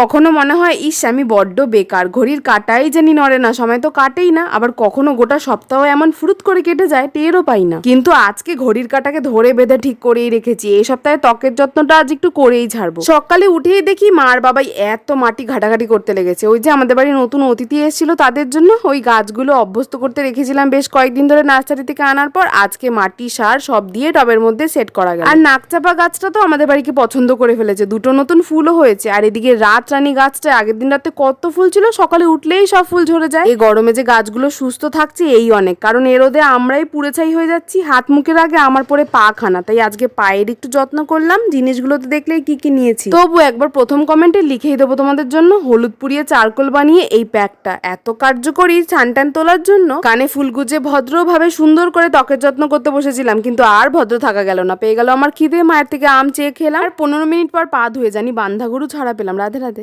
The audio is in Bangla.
কখনো মনে হয়, ইস, আমি বড্ড বেকার, ঘড়ির কাটাই জানি নড়ে না, সময় তো কাটেই না। আবার কখনো গোটা সপ্তাহ এমন ফুরুত করে কেটে যায়, টেরও পাই না। কিন্তু আজকে ঘড়ির কাটাকে ধরে বেঁধে ঠিক করেই রেখেছি, এই সপ্তাহে ত্বকের যত্নটা আজ একটু করেই ছাড়বো। সকালে উঠেই দেখি মার বাবাই এত মাটি ঘাটাঘাটি করতে লেগেছে। ওই যে আমাদের বাড়ি নতুন অতিথি এসেছিল, তাদের জন্য ওই গাছগুলো অভ্যস্ত করতে রেখেছিলাম বেশ কয়েকদিন ধরে নার্সারি থেকে আনার পর। আজকে মাটি, সার সব দিয়ে টবের মধ্যে সেট করা গেল। আর নাকচাপা গাছটা তো আমাদের বাড়িকে পছন্দ করে ফেলেছে, দুটো নতুন ফুলও হয়েছে। আর এদিকে রাত রানী গাছটা আগের দিন রাতে কত ফুল ছিল, সকালে উঠলেই সব ফুল ঝরে যায়। এই গরমে যে গাছগুলো সুস্থ থাকছে, এই অনেক। কারণ এ রোদে আমরাই পুড়ে ছাই হয়ে যাচ্ছি। হাত মুখের আগে আমার পরে পা খানা। তাই আজকে পায়ের একটু যত্ন করলাম। জিনিসগুলো তো দেখলে কি কি নিয়েছি। তবু একবার প্রথম কমেন্টে লিখেই দেবো তোমাদের জন্য। হলুদ পুড়িয়ে চারকোল বানিয়ে এই প্যাকটা। এত কার্যকরী ছানটান তোলার জন্য কানে ফুল গুজে ভদ্রভাবে সুন্দর করে ত্বকের যত্ন করতে বসেছিলাম। কিন্তু আর ভদ্র থাকা গেল না। পেয়ে গেল আমার খিদে, মায়ের থেকে আম চেয়ে খেলাম। আর পনেরো মিনিট পর পা ধুয়ে জানি বান্ধা গরু ছাড়া পেলাম। রাধে রাধে।